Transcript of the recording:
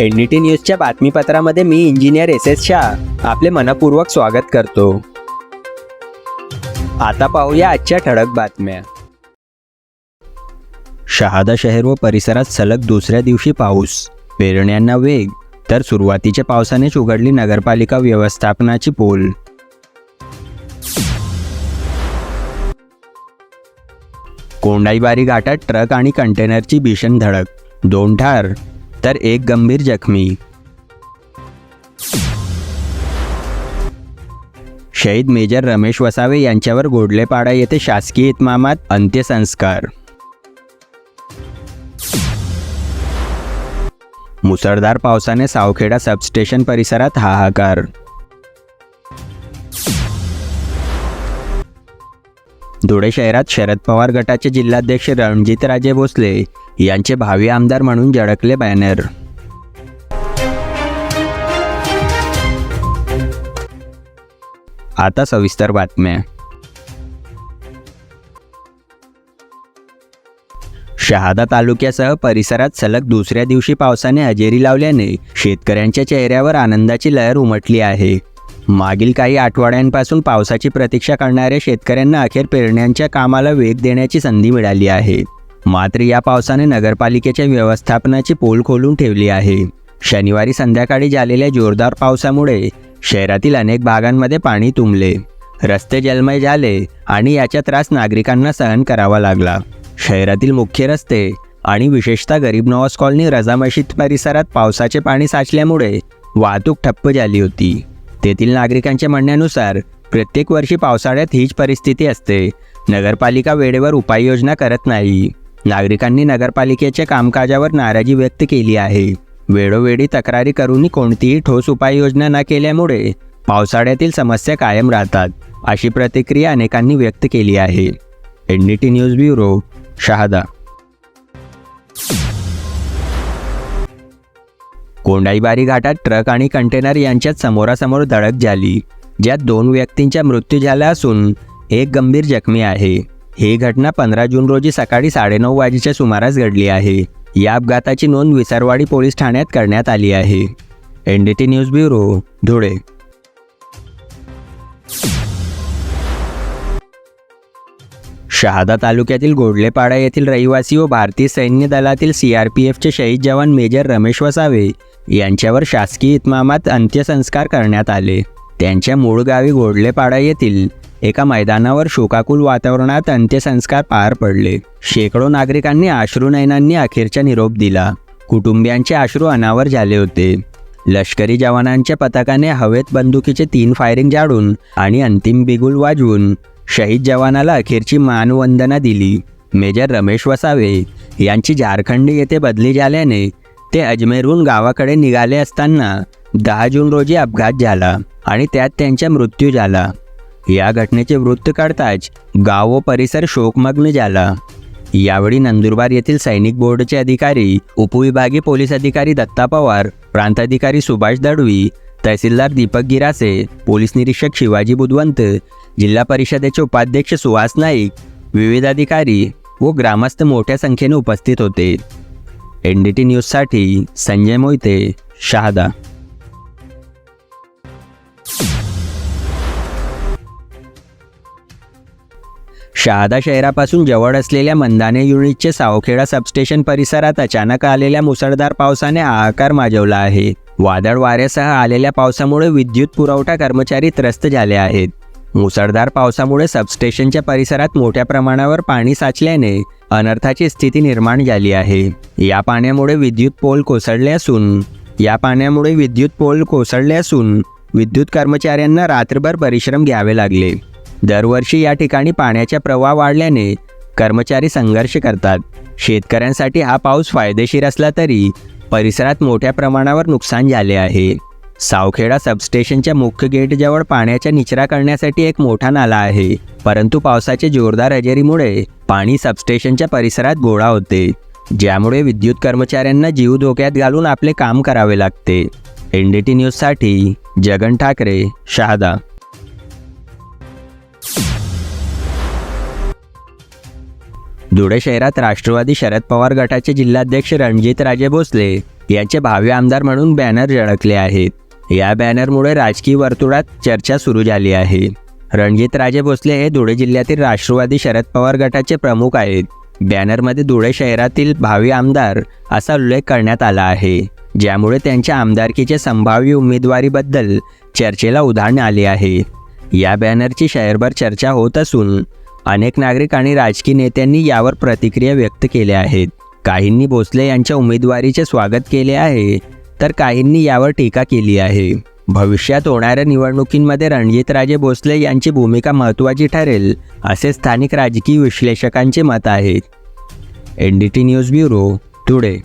NDT न्यूजच्या बातमीपत्रामध्ये मी इंजिनियर एस एस शाह. आपले मनपूर्वक स्वागत करतो. आता पाहूया आजच्या ठळक बातम्या. शहादा शहर व परिसरात सलग दुसऱ्या दिवशी पाऊस. पेरण्यांना वेग तर सुरुवातीच्या पावसानेच उघडली नगरपालिका व्यवस्थापनाची पोल. कोंडाईबारी घाटात ट्रक आणि कंटेनरची भीषण धडक दोन ठार तर एक गंभीर जखमी. शहीद मेजर रमेश वसावे यांच्यावर गोडलेपाडा येथे शासकीय इतमामात अंत्यसंस्कार. मुसळधार पावसाने सावखेडा सबस्टेशन परिसरात हाहाकार. धुळे शहरात शरद पवार गटाचे जिल्हाध्यक्ष रणजितराजे भोसले यांचे भावी आमदार म्हणून झळकले बॅनर. आता सविस्तर बातम्या. शहादा तालुक्यासह परिसरात सलग दुसऱ्या दिवशी पावसाने हजेरी लावल्याने शेतकऱ्यांच्या चेहऱ्यावर आनंदाची लहर उमटली आहे. मागील काही आठवड्यांपासून पावसाची प्रतीक्षा करणाऱ्या शेतकऱ्यांना अखेर पेरण्यांच्या कामाला वेग देण्याची संधी मिळाली आहे. मात्र या पावसाने नगरपालिकेच्या व्यवस्थापनाची पोल खोलून ठेवली आहे. शनिवारी संध्याकाळी झालेल्या जोरदार पावसामुळे शहरातील अनेक भागांमध्ये पाणी तुंबले. रस्ते जलमय झाले आणि याचा त्रास नागरिकांना सहन करावा लागला. शहरातील मुख्य रस्ते आणि विशेषतः गरीब नवाज कॉलनी रजा मशीद परिसरात पावसाचे पाणी साचल्यामुळे वाहतूक ठप्प झाली होती. तेथील नागरिकांच्या म्हणण्यानुसार प्रत्येक वर्षी पावसाळ्यात हीच परिस्थिती असते. नगरपालिका वेळेवर उपाययोजना करत नाही. नागरिकांनी नगरपालिकेच्या कामकाजावर नाराजी व्यक्त केली आहे. वेळोवेळी तक्रारी करूनही कोणतीही ठोस उपाययोजना न केल्यामुळे पावसाळ्यातील समस्या कायम राहतात अशी प्रतिक्रिया अनेकांनी व्यक्त केली आहे. N D T news bureau Shahada. Kondaibari घाटात ट्रक आणि कंटेनर यांच्यात समोरासमोर धडक झाली ज्यात दोन व्यक्तींचा मृत्यू झाला असून एक गंभीर जखमी आहे. ही घटना पंधरा जून रोजी सकाळी साडेनऊ वाजेच्या सुमारास घडली आहे. या अपघाताची नोंद विसरवाडी पोलीस ठाण्यात करण्यात आली आहे. N D T news bureau Dhule. Shahada तालुक्यातील गोडलेपाडा येथील रहिवासी व भारतीय सैन्य दलातील सी आर पी एफचे शहीद जवान मेजर रमेश वसावे यांच्यावर शासकीय इतमामात अंत्यसंस्कार करण्यात आले. त्यांच्या मूळ गावी गोडलेपाडा येथील एका मैदानावर शोकाकुल वातावरणात अंत्यसंस्कार पार पडले. शेकडो नागरिकांनी अश्रुनयनांनी अखेरचा निरोप दिला. कुटुंबियांचे अश्रू अनावर झाले होते. लष्करी जवानांच्या पथकाने हवेत बंदुकीचे तीन फायरिंग जाडून आणि अंतिम बिगुल वाजवून शहीद जवानाला अखेरची मानवंदना दिली. मेजर रमेश वसावे यांची झारखंड येथे बदली झाल्याने ते अजमेरहून गावाकडे निघाले असताना दहा जून रोजी अपघात झाला आणि त्यात त्यांचा मृत्यू झाला. या घटनेचे वृत्त काढताच गाव व परिसर शोकमग्न झाला. यावेळी नंदुरबार येथील सैनिक बोर्डचे अधिकारी उपविभागीय पोलीस अधिकारी दत्ता पवार प्रांताधिकारी सुभाष दडवी तहसीलदार दीपक गिरासे पोलीस निरीक्षक शिवाजी बुधवंत जिल्हा परिषदेचे उपाध्यक्ष सुहास नाईक विविध अधिकारी व ग्रामस्थ मोठ्या संख्येने उपस्थित होते. एन डी टी न्यूजसाठी संजय मोहिते शहादा. शहादा शहरापासून जवळ असलेल्या मंदाने युनिटचे सावखेडा सबस्टेशन परिसरात अचानक आलेल्या मुसळधार पावसाने हाहाकार माजवला आहे. वादळ वाऱ्यासह आलेल्या पावसामुळे विद्युत पुरवठा कर्मचारी त्रस्त झाले आहेत. मुसळधार पावसामुळे सबस्टेशनच्या परिसरात मोठ्या प्रमाणावर पाणी साचल्याने अनर्थाची स्थिती निर्माण झाली आहे. या पाण्यामुळे विद्युत पोल कोसळले असून या पाण्यामुळे विद्युत पोल कोसळले असून विद्युत कर्मचाऱ्यांना रात्रभर परिश्रम घ्यावे लागले. दरवर्षी या ठिकाणी पाण्याचा प्रवाह वाढल्याने कर्मचारी संघर्ष करतात. शेतकऱ्यांसाठी हा पाऊस फायदेशीर असला तरी परिसरात मोठ्या प्रमाणावर नुकसान झाले आहे. सावखेडा सबस्टेशनच्या मुख्य गेटजवळ पाण्याचा निचरा करण्यासाठी एक मोठा नाला आहे. परंतु पावसाच्या जोरदार हजेरीमुळे पाणी सबस्टेशनच्या परिसरात गोळा होते. ज्यामुळे विद्युत कर्मचाऱ्यांना जीव धोक्यात घालून आपले काम करावे लागते. एन डी टी न्यूजसाठी जगन ठाकरे शहादा. धुळे शहरात राष्ट्रवादी शरद पवार गटाचे जिल्हाध्यक्ष रणजित राजे भोसले यांचे भावे आमदार म्हणून बॅनर झळकले आहेत. या बॅनरमुळे राजकीय वर्तुळात चर्चा सुरू झाली आहे. रणजित राजे भोसले हे धुळे जिल्ह्यातील राष्ट्रवादी शरद पवार गटाचे प्रमुख आहेत. बॅनरमध्ये धुळे शहरातील भावी आमदार असा उल्लेख करण्यात आला आहे. ज्यामुळे त्यांच्या आमदारकीच्या संभाव्य उमेदवारीबद्दल चर्चेला उधाण आले आहे. या बॅनरची शहरभर चर्चा होत असून अनेक नागरिक आणि राजकीय नेत्यांनी यावर प्रतिक्रिया व्यक्त केल्या आहेत. काहींनी भोसले यांच्या उमेदवारीचे स्वागत केले आहे तर काहींनी यावर टीका केली आहे. भविष्यात होणाऱ्या निवडणुकींमध्ये रणजितराजे भोसले यांची भूमिका महत्त्वाची ठरेल असे स्थानिक राजकीय विश्लेषकांचे मत आहे N D T news bureau Dhule.